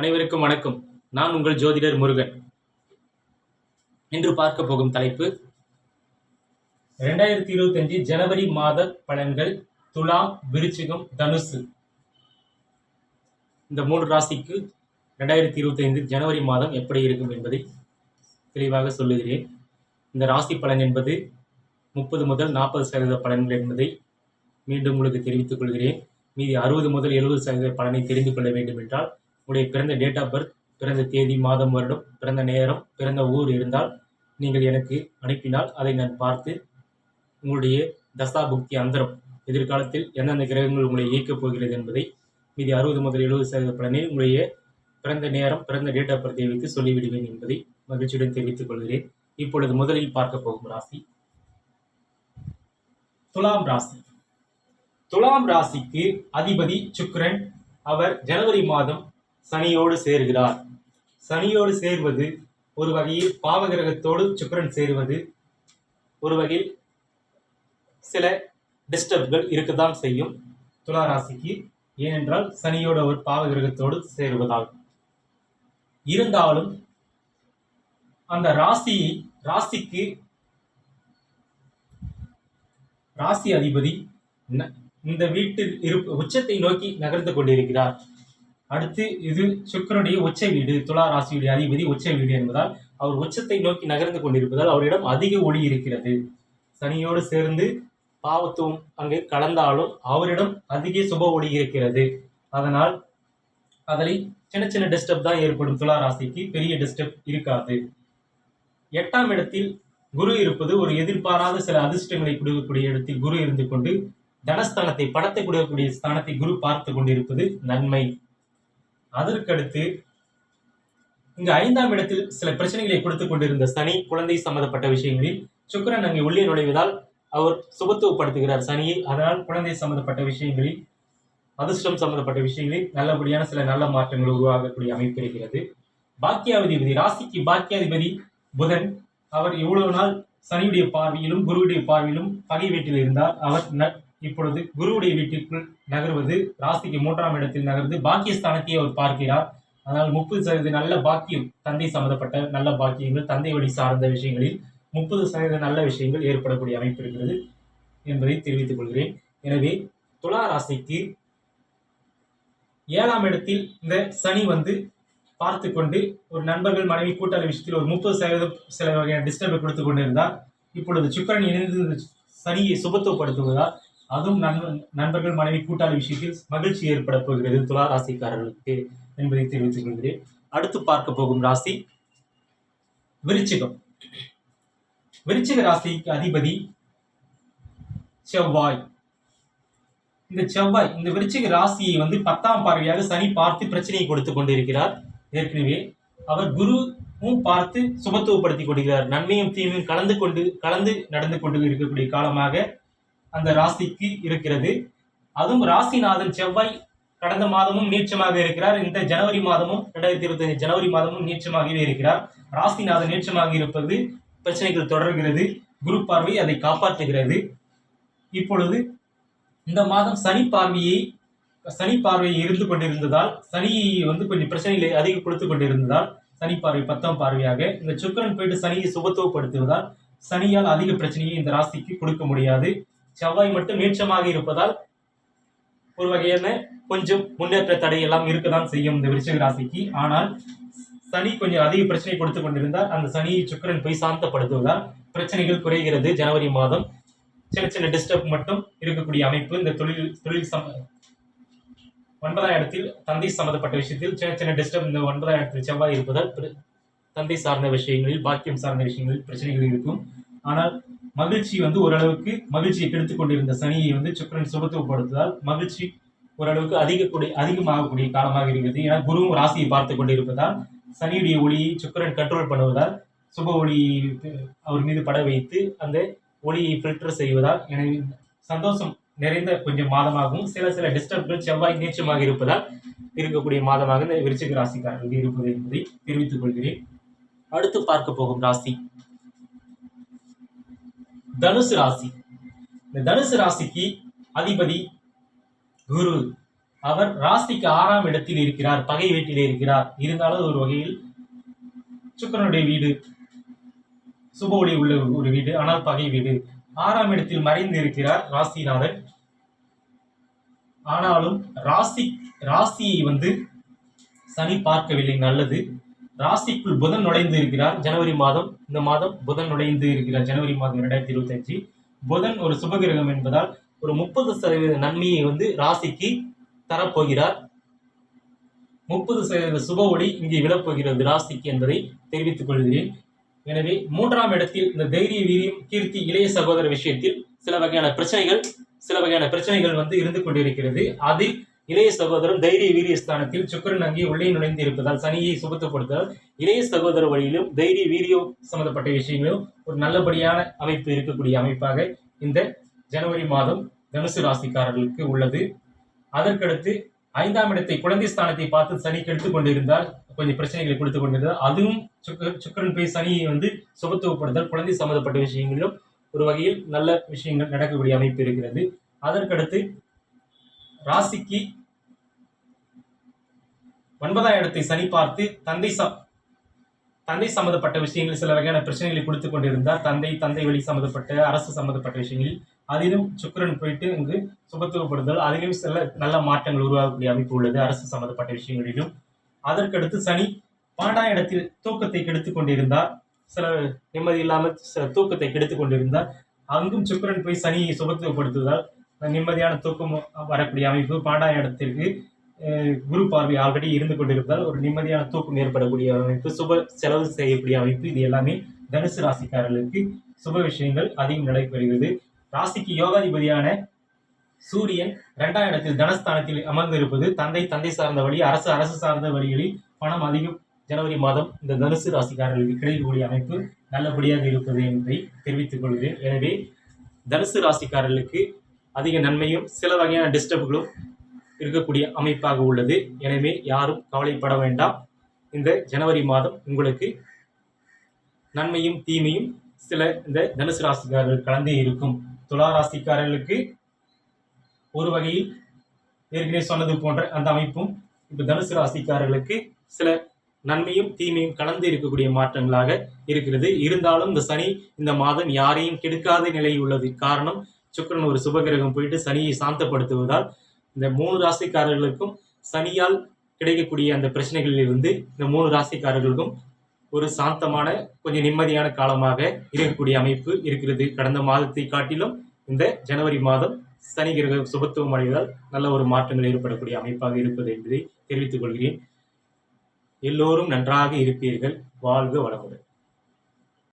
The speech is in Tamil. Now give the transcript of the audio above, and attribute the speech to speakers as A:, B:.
A: அனைவருக்கும் வணக்கம். நான் உங்கள் ஜோதிடர் முருகன். இன்று பார்க்க போகும் தலைப்பு ரெண்டாயிரத்தி இருபத்தஞ்சு ஜனவரி மாத பலன்கள் துலாம் விருச்சிகம் தனுசு. இந்த மூன்று ராசிக்கு ரெண்டாயிரத்தி இருபத்தைந்து ஜனவரி மாதம் எப்படி இருக்கும் என்பதை தெளிவாக சொல்லுகிறேன். இந்த ராசி பலன் என்பது முப்பது முதல் நாற்பது சதவீத பலன்கள் என்பதை மீண்டும் உங்களுக்கு தெரிவித்துக் கொள்கிறேன். மீதி அறுபது முதல் எழுபது சதவீத பலனை தெரிந்து கொள்ள வேண்டும் என்றால் உங்களுடைய பிறந்த டேட் ஆஃப் பர்த் பிறந்த தேதி மாதம் வருடம் பிறந்த நேரம் பிறந்த ஊர் இருந்தால் நீங்கள் எனக்கு அனுப்பினால் அதை நான் பார்த்து உங்களுடைய தசா புக்தி அந்தரம் எதிர்காலத்தில் எந்தெந்த கிரகங்கள் உங்களை இயக்கப் போகிறது என்பதை மீதி அறுபது முதல் எழுபது சதவீத பலனில் உங்களுடைய பிறந்த நேரம் பிறந்த டேட் ஆஃப் பர்த்தை வைத்து சொல்லிவிடுவேன் என்பதை மகிழ்ச்சியுடன் தெரிவித்துக் கொள்கிறேன். இப்பொழுது முதலில் பார்க்க போகும் ராசி. துலாம் ராசி. துலாம் ராசிக்கு அதிபதி சுக்ரன் அவர் ஜனவரி மாதம் சனியோடு சேர்கிறார். சனியோடு சேர்வது ஒரு வகையில் பாவகிரகத்தோடு சுக்கரன் சேருவது ஒரு வகையில் சில டிஸ்டர்ப்கள் இருக்கத்தான் செய்யும். துலா ராசிக்கு ஏனென்றால் சனியோட ஒரு பாவகிரகத்தோடு சேருவதால். இருந்தாலும் அந்த ராசி ராசிக்கு ராசி அதிபதி இந்த வீட்டில் இரு உச்சத்தை நோக்கி நகர்ந்து கொண்டிருக்கிறார். அடுத்து இது சுக்கரனுடைய உச்ச வீடு துலா ராசியுடைய அதிபதி உச்ச வீடு என்பதால் அவர் உச்சத்தை நோக்கி நகர்ந்து கொண்டிருப்பதால் அவரிடம் அதிக ஒளி இருக்கிறது. சனியோடு சேர்ந்து பாவத்துவம் அங்கே கலந்தாலும் அவரிடம் அதிக சுப ஒளி இருக்கிறது. அதனால் அதில் சின்ன சின்ன டிஸ்டர்ப் தான் ஏற்படும் துலா ராசிக்கு பெரிய டிஸ்டர்ப் இருக்காது. எட்டாம் இடத்தில் குரு இருப்பது ஒரு எதிர்பாராத சில அதிர்ஷ்டங்களை கொடுக்கக்கூடிய இடத்தில் குரு இருந்து கொண்டு தனஸ்தானத்தை படத்தை கொடுக்கக்கூடிய ஸ்தானத்தை குரு பார்த்து கொண்டிருப்பது நன்மை. அதற்கடுத்து இங்கு ஐந்தாம் இடத்தில் சில பிரச்சனைகளை கொடுத்துக் கொண்டிருந்த சனி குழந்தை சம்பந்தப்பட்ட விஷயங்களில் சுக்கிரன் அங்கே உள்ளே நுழைவதால் அவர் சுபத்துவப்படுத்துகிறார். சனியை அதனால் குழந்தை சம்பந்தப்பட்ட விஷயங்களில் அதிர்ஷ்டம் சம்பந்தப்பட்ட விஷயங்களில் நல்லபடியான சில நல்ல மாற்றங்கள் உருவாகக்கூடிய அமைப்பு இருக்கிறது. பாக்கியாதிபதி ராசிக்கு பாக்கியாதிபதி புதன் அவர் இவ்வளவு நாள் சனியுடைய பார்வையிலும் குருவுடைய பார்வையிலும் பகை வீட்டில் இருந்தார் அவர் இப்பொழுது குருவுடைய வீட்டிற்குள் நகர்வது ராசிக்கு மூன்றாம் இடத்தில் நகர்ந்து பாக்கியஸ்தானத்தை அவர் பார்க்கிறார். அதனால் முப்பது சதவீத நல்ல பாக்கியம் தந்தை சம்பந்தப்பட்ட நல்ல பாக்கியங்கள் தந்தை வழி சார்ந்த விஷயங்களில் முப்பது சதவீத நல்ல விஷயங்கள் ஏற்படக்கூடிய அமைப்பு இருக்கிறது என்பதை தெரிவித்துக் கொள்கிறேன். எனவே துலா ராசிக்கு ஏழாம் இடத்தில் இந்த சனி வந்து பார்த்து கொண்டு ஒரு நண்பர்கள் மனைவி கூட்டாளி விஷயத்தில் ஒரு முப்பது சதவீதம் சில வகையான டிஸ்டர்பை கொடுத்து கொண்டிருந்தார். இப்பொழுது சுக்கரன் இணைந்து சனியை சுபத்துவப்படுத்துவதால் அதுவும் நண்ப- நண்பர்கள் மனைவி கூட்டாளி விஷயத்தில் மகிழ்ச்சி ஏற்பட போகிறது துலா ராசிக்காரர்களுக்கு என்பதை தெரிவித்துக் கொள்கிறேன். அடுத்து பார்க்க போகும் ராசி விருச்சிகம். விருச்சிக ராசிக்கு அதிபதி செவ்வாய். இந்த செவ்வாய் இந்த விருச்சிக ராசியை வந்து பத்தாம் பார்வையாக சனி பார்த்து பிரச்சனையை கொடுத்து கொண்டிருக்கிறார். ஏற்கனவே அவர் குருவும் பார்த்து சுமத்துவப்படுத்தி கொண்டிருக்கிறார். நன்மையும் தீமையும் கலந்து கொண்டு கலந்து நடந்து கொண்டு இருக்கக்கூடிய காலமாக அந்த ராசிக்கு இருக்கிறது. அதுவும் ராசிநாதன் செவ்வாய் கடந்த மாதமும் நீச்சமாக இருக்கிறார். இந்த ஜனவரி மாதமும் ரெண்டாயிரத்தி இருபத்தி ஜனவரி மாதமும் நீச்சமாகவே இருக்கிறார். ராசிநாதன் நீச்சமாக இருப்பது பிரச்சனைகள் தொடர்கிறது. குரு பார்வை அதை காப்பாற்றுகிறது. இப்பொழுது இந்த மாதம் சனி பார்வையை சனி பார்வை இருந்து கொண்டிருந்ததால் சனி வந்து கொஞ்சம் பிரச்சனைகளை அதிகம் கொடுத்து கொண்டிருந்ததால் சனி பார்வை பத்தாம் பார்வையாக இந்த சுக்கரன் போயிட்டு சனியை சுபத்துவப்படுத்துவதால் சனியால் அதிக பிரச்சனையை இந்த ராசிக்கு கொடுக்க முடியாது. செவ்வாய் மட்டும் மீட்சமாக இருப்பதால் ஒரு வகையான கொஞ்சம் முன்னேற்ற தடை எல்லாம் இருக்கதான் செய்யும் இந்த விருச்சிக ராசிக்கு. ஆனால் சனி கொஞ்சம் அதிக பிரச்சனை கொடுத்து கொண்டிருந்தால் அந்த சனியை சுக்கிரன் போய் சாந்தப்படுத்துவதால் பிரச்சனைகள் குறைகிறது. ஜனவரி மாதம் சின்ன சின்ன டிஸ்டர்ப் மட்டும் இருக்கக்கூடிய அமைப்பு. இந்த தொழில் தொழில் சம ஒன்பதாம் இடத்தில் தந்தை சம்பந்தப்பட்ட விஷயத்தில் சின்ன சின்ன டிஸ்டர்ப் இந்த ஒன்பதாம் இடத்தில் செவ்வாய் இருப்பதால் தந்தை சார்ந்த விஷயங்களில் பாக்கியம் சார்ந்த விஷயங்களில் பிரச்சனைகள் இருக்கும். ஆனால் மகிழ்ச்சி வந்து ஓரளவுக்கு மகிழ்ச்சியை கெடுத்துக் கொண்டிருந்த சனியை வந்து சுக்கிரன் சுபத்துவப்படுத்துவதால் மகிழ்ச்சி ஓரளவுக்கு அதிகக்கூடிய அதிகமாகக்கூடிய காலமாக இருக்கிறது. ஏன்னா குருவும் ராசியை பார்த்து கொண்டிருப்பதால் சனியுடைய ஒளியை சுக்கிரன் கண்ட்ரோல் பண்ணுவதால் சுப ஒளி அவர் மீது பட வைத்து அந்த ஒளியை ஃபில்டர் செய்வதால் எனவே சந்தோஷம் நிறைந்த கொஞ்சம் மாதமாகவும் சில சில டிஸ்டர்ப்கள் செவ்வாய் நீச்சமாக இருப்பதால் இருக்கக்கூடிய மாதமாக இந்த விருச்சிக ராசிக்காரர்கள் இருப்பது என்பதை தெரிவித்துக் கொள்கிறேன். அடுத்து பார்க்க போகும் ராசி. தனுசு ராசி. இந்த தனுசு ராசிக்கு அதிபதி குரு. அவர் ராசிக்கு ஆறாம் இடத்தில் இருக்கிறார் பகை வீட்டிலே இருக்கிறார். இருந்தாலும் ஒரு வகையில் சுக்கிரனுடைய வீடு சுப ஒளி உள்ள ஒரு வீடு ஆனால் பகை வீடு. ஆறாம் இடத்தில் மறைந்து இருக்கிறார் ராசிநாதன் ஆனாலும் ராசி ராசியை வந்து சனி பார்க்கவில்லை நல்லது. ராசிக்குள் புதன் நுழைந்து இருக்கிறார். ஜனவரி மாதம் இந்த மாதம் புதன் நுழைந்து இருக்கிறார். ஜனவரி மாதம் இரண்டாயிரத்தி இருபத்தஞ்சு. புதன் ஒரு சுபகிரகம் என்பதால் ஒரு முப்பது சதவீத நன்மையை வந்து ராசிக்கு தரப்போகிறார். முப்பது சதவீத சுப ஒளி இங்கே விழப்போகிறது ராசிக்கு என்பதை தெரிவித்துக் கொள்கிறேன். எனவே மூன்றாம் இடத்தில் இந்த தைரிய வீரியம் கீர்த்தி இளைய சகோதர விஷயத்தில் சில வகையான பிரச்சனைகள் சில வகையான பிரச்சனைகள் வந்து இருந்து கொண்டிருக்கிறது. அதில் இளைய சகோதரன் தைரிய வீரிய ஸ்தானத்தில் சுக்கரன் அங்கே உள்ளே நுழைந்து இருப்பதால் சனியை சுபத்துப்படுத்தால் இளைய சகோதர வழியிலும் தைரிய வீரியம் சம்பந்தப்பட்ட விஷயங்களும் ஒரு நல்லபடியான அமைப்பு இருக்கக்கூடிய அமைப்பாக இந்த ஜனவரி மாதம் தனுசு ராசிக்காரர்களுக்கு உள்ளது. அதற்கடுத்து ஐந்தாம் இடத்தை குழந்தை ஸ்தானத்தை பார்த்து சனி கெடுத்து கொண்டிருந்தால் கொஞ்சம் பிரச்சனைகளை கொடுத்து கொண்டிருந்தால் அதுவும் சுக்க சுக்கரன் போய் சனியை வந்து சுபத்துவப்படுத்தல் குழந்தை சம்பந்தப்பட்ட விஷயங்களிலும் ஒரு வகையில் நல்ல விஷயங்கள் நடக்கக்கூடிய அமைப்பு இருக்கிறது. அதற்கடுத்து ராசிக்கு ஒன்பதாம் இடத்தை சனி பார்த்து தந்தை ச தந்தை சம்மந்தப்பட்ட விஷயங்கள் சில வகையான பிரச்சனைகளை கொடுத்து கொண்டிருந்தார். தந்தை தந்தை வழி சம்மந்தப்பட்ட அரசு சம்மந்தப்பட்ட விஷயங்களில் அதிலும் சுக்கிரன் போயிட்டு இங்கு சுபத்துவப்படுதல் அதிலும் சில நல்ல மாற்றங்கள் உருவாகக்கூடிய அமைப்பு உள்ளது. அரசு சம்மந்தப்பட்ட விஷயங்களிலும். அதற்கடுத்து சனி பன்னெண்டாம் இடத்தில் தூக்கத்தை கெடுத்து கொண்டிருந்தார். சில நிம்மதி இல்லாமல் சில தூக்கத்தை கெடுத்துக் கொண்டிருந்தார். அங்கும் சுக்கிரன் போய் சனியை சுபத்துவப்படுத்துவதால் நிம்மதியான தூக்கம் வரக்கூடிய அமைப்பு பன்னெண்டாம் இடத்திற்கு குரு பார்வை ஆல்ரெடி இருந்து கொண்டிருப்பதால் ஒரு நிம்மதியான தூக்கம் ஏற்படக்கூடிய அமைப்பு சுப செலவு செய்யக்கூடிய அமைப்பு இது எல்லாமே தனுசு ராசிக்காரர்களுக்கு சுப விஷயங்கள் அதிகம் நடைபெறுகிறது. ராசிக்கு யோகாதிபதியான சூரியன் இரண்டாம் இடத்தில் தனஸ்தானத்தில் அமர்ந்திருப்பது தந்தை தந்தை சார்ந்த வழி அரசு அரசு சார்ந்த வழிகளில் பணம் அதிகம். ஜனவரி மாதம் இந்த தனுசு ராசிக்காரர்களுக்கு கிடைக்கக்கூடிய அமைப்பு நல்லபடியாக இருப்பது என்பதை தெரிவித்துக் கொள்கிறேன். எனவே தனுசு ராசிக்காரர்களுக்கு அதிக நன்மையும் சில வகையான டிஸ்டர்புகளும் இருக்கக்கூடிய அமைப்பாக உள்ளது. எனவே யாரும் கவலைப்பட வேண்டாம். இந்த ஜனவரி மாதம் உங்களுக்கு நன்மையும் தீமையும் சில இந்த தனுசு ராசிக்காரர்கள் கலந்தே இருக்கும். துலா ராசிக்காரர்களுக்கு ஒரு வகையில் ஏற்கனவே சொன்னது போன்ற அந்த அமைப்பும் இப்போ தனுசு ராசிக்காரர்களுக்கு சில நன்மையும் தீமையும் கலந்து இருக்கக்கூடிய மாற்றங்களாக இருக்கிறது. இருந்தாலும் இந்த சனி இந்த மாதம் யாரையும் கெடுக்காத நிலை உள்ளது. காரணம் சுக்கரன் ஒரு சுபகிரகம் போயிட்டு சனியை சாந்தப்படுத்துவதால் இந்த மூணு ராசிக்காரர்களுக்கும் சனியால் கிடைக்கக்கூடிய அந்த பிரச்சனைகளில் இருந்து இந்த மூணு ராசிக்காரர்களுக்கும் ஒரு சாந்தமான கொஞ்சம் நிம்மதியான காலமாக இருக்கக்கூடிய அமைப்பு இருக்கிறது. கடந்த மாதத்தை காட்டிலும் இந்த ஜனவரி மாதம் சனி கிரக சுபத்துவம் அடைவதால் நல்ல ஒரு மாற்றங்கள் ஏற்படக்கூடிய அமைப்பாக இருப்பது என்பதை தெரிவித்துக் கொள்கிறேன். எல்லோரும் நன்றாக இருப்பீர்கள். வாழ்க வளமுடன்.